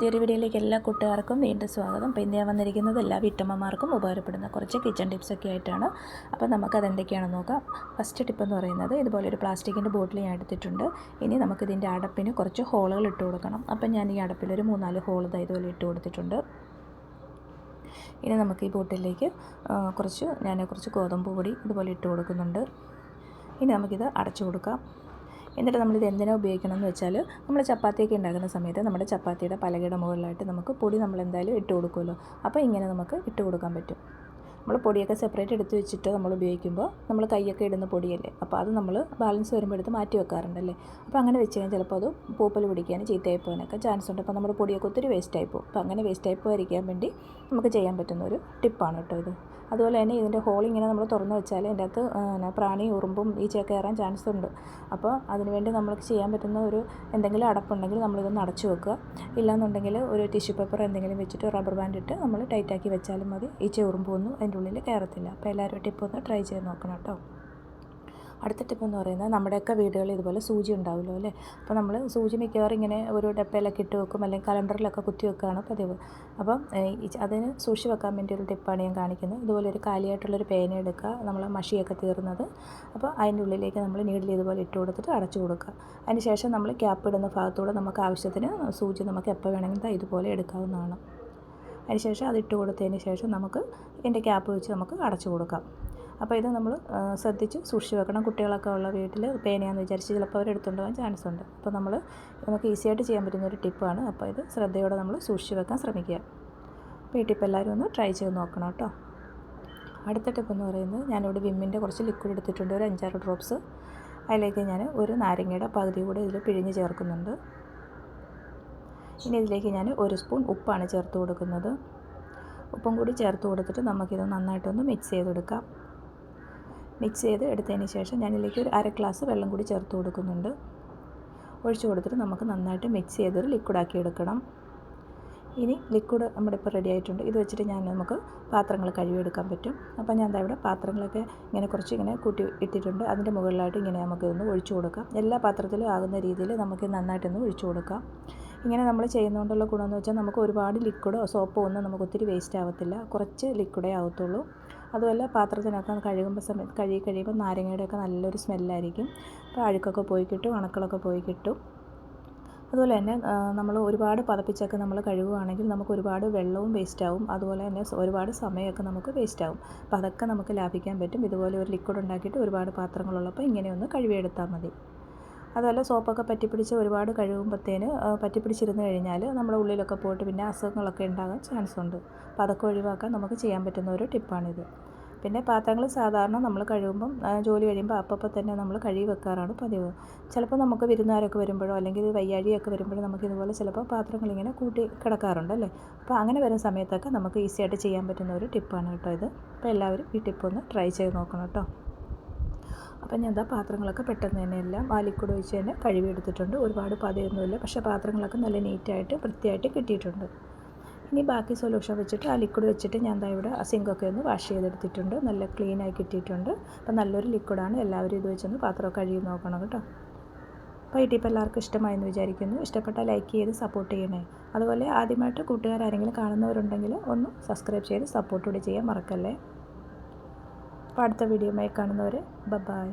പുതിയൊരു വീഡിയോയിലേക്ക് എല്ലാ കൂട്ടുകാർക്കും വീണ്ടും സ്വാഗതം. അപ്പോൾ ഞാൻ വന്നിരിക്കുന്നത് എല്ലാ വീട്ടമ്മമാർക്കും ഉപകാരപ്പെടുന്ന കുറച്ച് കിച്ചൺ ടിപ്സൊക്കെ ആയിട്ടാണ്. അപ്പോൾ നമുക്കത് എന്തൊക്കെയാണെന്ന് നോക്കാം. ഫസ്റ്റ് ടിപ്പ് എന്ന് പറയുന്നത് ഇതുപോലെ ഒരു പ്ലാസ്റ്റിക്കിന്റെ ബോട്ടിൽ ഞാൻ എടുത്തിട്ടുണ്ട്. ഇനി നമുക്കിതിന്റെ അടപ്പിന് കുറച്ച് ഹോളുകൾ ഇട്ട് കൊടുക്കണം. അപ്പം ഞാൻ ഈ അടപ്പിൽ ഒരു മൂന്നാൽ ഹോൾ ഇതുപോലെ ഇട്ട് കൊടുത്തിട്ടുണ്ട്. ഇനി നമുക്ക് ഈ ബോട്ടിലേക്ക് കുറച്ച് ഞാൻ കുറച്ച് ഗോതമ്പ് പൊടി ഇതുപോലെ ഇട്ട് കൊടുക്കുന്നുണ്ട്. ഇനി നമുക്കിത് അടച്ചു കൊടുക്കാം. എന്നിട്ട് നമ്മളിത് എന്തിനാ ഉപയോഗിക്കണം എന്ന് വെച്ചാൽ നമ്മൾ ചപ്പാത്തിയൊക്കെ ഉണ്ടാക്കുന്ന സമയത്ത് നമ്മുടെ ചപ്പാത്തിയുടെ പലകയുടെ മുകളിലായിട്ട് നമുക്ക് പൊടി നമ്മൾ എന്തായാലും ഇട്ട് കൊടുക്കുമല്ലോ. അപ്പോൾ ഇങ്ങനെ നമുക്ക് ഇട്ട് കൊടുക്കാൻ പറ്റും. നമ്മൾ പൊടിയൊക്കെ സെപ്പറേറ്റ് എടുത്ത് വെച്ചിട്ട് നമ്മൾ ഉപയോഗിക്കുമ്പോൾ നമ്മൾ കൈയൊക്കെ ഇടുന്ന പൊടിയല്ലേ? അപ്പോൾ അത് നമ്മൾ ബാലൻസ് വരുമ്പോൾ എടുത്ത് മാറ്റി വെക്കാറുണ്ടല്ലേ? അപ്പോൾ അങ്ങനെ വെച്ച് കഴിഞ്ഞാൽ ചിലപ്പോൾ അത് പൂപ്പൽ പിടിക്കാനും ചീത്തയായി പോകാനൊക്കെ ചാൻസ് ഉണ്ട്. അപ്പോൾ നമ്മുടെ പൊടിയൊക്കെ ഒത്തിരി വേസ്റ്റായി പോകും അപ്പോൾ അങ്ങനെ വേസ്റ്റായി പോകാതിരിക്കാൻ വേണ്ടി നമുക്ക് ചെയ്യാൻ പറ്റുന്ന ഒരു ടിപ്പാണ് കേട്ടോ ഇത്. അതുപോലെ തന്നെ ഇതിന്റെ ഹോൾ ഇങ്ങനെ നമ്മൾ തുറന്ന് വെച്ചാൽ അതിന്റെ അകത്ത് പ്രാണി ഉറുമ്പും ഈച്ചയൊക്കെ കയറാൻ ചാൻസ് ഉണ്ട്. അപ്പോൾ അതിനുവേണ്ടി നമ്മൾക്ക് ചെയ്യാൻ പറ്റുന്ന ഒരു എന്തെങ്കിലും അടപ്പുണ്ടെങ്കിൽ നമ്മളിതൊന്ന് അടച്ചു വെക്കുക. ഇല്ലാന്നുണ്ടെങ്കിൽ ഒരു ടിഷ്യൂ പേപ്പർ എന്തെങ്കിലും വെച്ചിട്ട് റബ്ബർ ബാൻഡ് ഇട്ട് നമ്മൾ ടൈറ്റാക്കി വെച്ചാലും മതി. ഈച്ച ഉറുമ്പൊന്നും അതിന്റെ ഉള്ളിൽ കയറത്തില്ല. അപ്പോൾ എല്ലാവരും ടിപ്പ് ഒന്ന് ട്രൈ ചെയ്ത് നോക്കണം കേട്ടോ. അടുത്ത ടിപ്പ് എന്ന് പറയുന്നത് നമ്മുടെയൊക്കെ വീടുകളിൽ ഇതുപോലെ സൂചി ഉണ്ടാവുമല്ലോ അല്ലേ? അപ്പോൾ നമ്മൾ സൂചി മിക്കവാറും ഇങ്ങനെ ഒരു ഡപ്പയിലൊക്കെ ഇട്ട് വെക്കും അല്ലെങ്കിൽ കലണ്ടറിലൊക്കെ കുത്തി വെക്കുകയാണ് പതിവ്. അപ്പം അതിന് സൂക്ഷി വെക്കാൻ വേണ്ടി ഒരു ടിപ്പാണ് ഞാൻ കാണിക്കുന്നത്. ഇതുപോലെ ഒരു കാലിയായിട്ടുള്ളൊരു പേന എടുക്കുക നമ്മൾ മഷിയൊക്കെ തീർന്നത്. അപ്പോൾ അതിന്റെ ഉള്ളിലേക്ക് നമ്മൾ നീഡിൽ ഇതുപോലെ ഇട്ട് കൊടുത്തിട്ട് അടച്ചു കൊടുക്കുക. അതിന് ശേഷം നമ്മൾ ക്യാപ്പ് ഇടുന്ന ഭാഗത്തൂടെ നമുക്ക് ആവശ്യത്തിന് സൂചി നമുക്ക് എപ്പോൾ വേണമെങ്കിൽ ഇതുപോലെ എടുക്കാവുന്നതാണ്. അതിനുശേഷം അത് ഇട്ട് കൊടുത്തതിന് ശേഷം നമുക്ക് ഇതിന്റെ ക്യാപ്പ് വെച്ച് നമുക്ക് അടച്ചു കൊടുക്കാം. അപ്പോൾ ഇത് നമ്മൾ ശ്രദ്ധിച്ച് സൂക്ഷിച്ച് വെക്കണം. കുട്ടികളൊക്കെ ഉള്ള വീട്ടിൽ പേനയാന്ന് വിചാരിച്ച് ചിലപ്പോൾ അവർ എടുത്തുകൊണ്ട് പോകാൻ ചാൻസ് ഉണ്ട്. അപ്പോൾ നമ്മൾ നമുക്ക് ഈസി ആയിട്ട് ചെയ്യാൻ പറ്റുന്ന ഒരു ടിപ്പാണ് അപ്പോൾ ഇത് ശ്രദ്ധയോടെ നമ്മൾ സൂക്ഷിച്ച് വെക്കാൻ ശ്രമിക്കുക. അപ്പോൾ ഈ ടിപ്പ് എല്ലാവരും ഒന്ന് ട്രൈ ചെയ്ത് നോക്കണം കേട്ടോ. അടുത്ത ടിപ്പ് എന്ന് പറയുന്നത് ഞാനിവിടെ വിമ്മിന്റെ കുറച്ച് ലിക്വിഡ് എടുത്തിട്ടുണ്ട്. ഒരു അഞ്ചാറ് ഡ്രോപ്സ് അതിലേക്ക് ഞാൻ ഒരു നാരങ്ങയുടെ പകുതി കൂടെ ഇതിൽ പിഴിഞ്ഞ് ചേർക്കുന്നുണ്ട്. ഇനി ഇതിലേക്ക് ഞാൻ ഒരു സ്പൂൺ ഉപ്പാണ് ചേർത്ത് കൊടുക്കുന്നത്. ഉപ്പും കൂടി ചേർത്ത് കൊടുത്തിട്ട് നമുക്കിത് നന്നായിട്ടൊന്ന് മിക്സ് ചെയ്തെടുക്കാം. മിക്സ് ചെയ്ത് എടുത്തതിന് ശേഷം ഞാനിതിലേക്ക് ഒരു അര ഗ്ലാസ് വെള്ളം കൂടി ചേർത്ത് കൊടുക്കുന്നുണ്ട്. ഒഴിച്ചു കൊടുത്തിട്ട് നമുക്ക് നന്നായിട്ട് മിക്സ് ചെയ്തൊരു ലിക്വിഡാക്കി എടുക്കണം. ഇനി ലിക്വിഡ് നമ്മുടെ ഇപ്പോൾ റെഡി ആയിട്ടുണ്ട്. ഇത് വെച്ചിട്ട് ഞാൻ നമുക്ക് പാത്രങ്ങൾ കഴുകിയെടുക്കാൻ പറ്റും. അപ്പോൾ ഞാൻ ഇവിടെ പാത്രങ്ങളൊക്കെ ഇങ്ങനെ കുറച്ച് ഇങ്ങനെ കൂട്ടി ഇട്ടിട്ടുണ്ട്. അതിന്റെ മുകളിലായിട്ട് ഇങ്ങനെ നമുക്കിതൊന്ന് ഒഴിച്ചു കൊടുക്കാം. എല്ലാ പാത്രത്തിലും ആകുന്ന രീതിയിൽ നമുക്ക് നന്നായിട്ടൊന്ന് ഒഴിച്ചു കൊടുക്കാം. ഇങ്ങനെ നമ്മൾ ചെയ്യുന്നതുകൊണ്ടുള്ള ഗുണമെന്ന് വെച്ചാൽ നമുക്ക് ഒരുപാട് ലിക്വിഡോ സോപ്പോ ഒന്നും നമുക്ക് ഒത്തിരി വേസ്റ്റ് ആവത്തില്ല. കുറച്ച് ലിക്വിഡേ ആവത്തുള്ളൂ. അതുപോലെ പാത്രത്തിനൊക്കെ കഴുകുമ്പോൾ സമയത്ത് കഴുകി കഴിയുമ്പോൾ നാരങ്ങയുടെയൊക്കെ നല്ലൊരു സ്മെല്ലായിരിക്കും അപ്പോൾ അഴുക്കൊക്കെ പോയി കിട്ടും അണുക്കളൊക്കെ പോയി കിട്ടും. അതുപോലെ തന്നെ നമ്മൾ ഒരുപാട് പതപ്പിച്ചൊക്കെ നമ്മൾ കഴുകുകയാണെങ്കിൽ നമുക്ക് ഒരുപാട് വെള്ളവും വേസ്റ്റ് ആവും. അതുപോലെ തന്നെ ഒരുപാട് സമയമൊക്കെ നമുക്ക് വേസ്റ്റ് ആവും. അപ്പോൾ അതൊക്കെ നമുക്ക് ലാഭിക്കാൻ പറ്റും. ഇതുപോലെ ഒരു ലിക്വിഡ് ഉണ്ടാക്കിയിട്ട് ഒരുപാട് പാത്രങ്ങളുള്ളപ്പോൾ ഇങ്ങനെയൊന്ന് കഴുകിയെടുത്താൽ മതി. അതുപോലെ സോപ്പൊക്കെ പറ്റിപ്പിടിച്ച് ഒരുപാട് കഴുകുമ്പോഴത്തേന് പറ്റിപ്പിടിച്ചിരുന്ന് കഴിഞ്ഞാൽ നമ്മുടെ ഉള്ളിലൊക്കെ പോയിട്ട് പിന്നെ അസുഖങ്ങളൊക്കെ ഉണ്ടാകാൻ ചാൻസ് ഉണ്ട്. അപ്പോൾ അതൊക്കെ ഒഴിവാക്കാൻ നമുക്ക് ചെയ്യാൻ പറ്റുന്ന ഒരു ടിപ്പാണിത് പിന്നെ പാത്രങ്ങൾ സാധാരണ നമ്മൾ കഴുകുമ്പം ജോലി കഴിയുമ്പോൾ അപ്പം തന്നെ നമ്മൾ കഴുകി വെക്കാറാണ് പതിവ്. ചിലപ്പോൾ നമുക്ക് വിരുന്നുകാരൊക്കെ വരുമ്പോഴോ അല്ലെങ്കിൽ വയ്യാഴിയൊക്കെ വരുമ്പോഴോ നമുക്ക് ഇതുപോലെ ചിലപ്പോൾ പാത്രങ്ങൾ ഇങ്ങനെ കൂട്ടി കിടക്കാറുണ്ട് അല്ലേ? അപ്പോൾ അങ്ങനെ വരുന്ന സമയത്തൊക്കെ നമുക്ക് ഈസി ആയിട്ട് ചെയ്യാൻ പറ്റുന്ന ഒരു ടിപ്പാണ് കേട്ടോ ഇത്. അപ്പോൾ എല്ലാവരും ഈ ടിപ്പ് ഒന്ന് ട്രൈ ചെയ്ത് നോക്കണം കേട്ടോ. അപ്പം ഞാൻ എന്താ പാത്രങ്ങളൊക്കെ പെട്ടെന്ന് തന്നെ എല്ലാം വാലിക്കൂടെ ഒഴിച്ച് തന്നെ കഴുകിയെടുത്തിട്ടുണ്ട്. ഒരുപാട് പതയൊന്നുമില്ല. പക്ഷേ പാത്രങ്ങളൊക്കെ നല്ല നീറ്റായിട്ട് വൃത്തിയായിട്ട് കിട്ടിയിട്ടുണ്ട്. ഇനി ബാക്കി സൊല്യൂഷൻ വെച്ചിട്ട് ആ ലിക്വിഡ് വെച്ചിട്ട് ഞാൻ എന്താ ഇവിടെ ആ സിങ്കൊക്കെ ഒന്ന് വാഷ് ചെയ്തെടുത്തിട്ടുണ്ട്. നല്ല ക്ലീനായി കിട്ടിയിട്ടുണ്ട്. അപ്പം നല്ലൊരു ലിക്വിഡാണ് എല്ലാവരും ഇത് വെച്ചൊന്ന് പാത്രം കഴുകി നോക്കണം കേട്ടോ. അപ്പോൾ ഈ ടിപ്പ് എല്ലാവർക്കും ഇഷ്ടമായെന്ന് വിചാരിക്കുന്നു. ഇഷ്ടപ്പെട്ട ലൈക്ക് ചെയ്ത് സപ്പോർട്ട് ചെയ്യണേ. അതുപോലെ ആദ്യമായിട്ട് കൂട്ടുകാരെങ്കിലും കാണുന്നവരുണ്ടെങ്കിൽ ഒന്ന് സബ്സ്ക്രൈബ് ചെയ്ത് സപ്പോർട്ട് കൂടി ചെയ്യാൻ മറക്കല്ലേ? അപ്പോൾ അടുത്ത വീഡിയോയുമായി കാണുന്നവരെ ബൈ.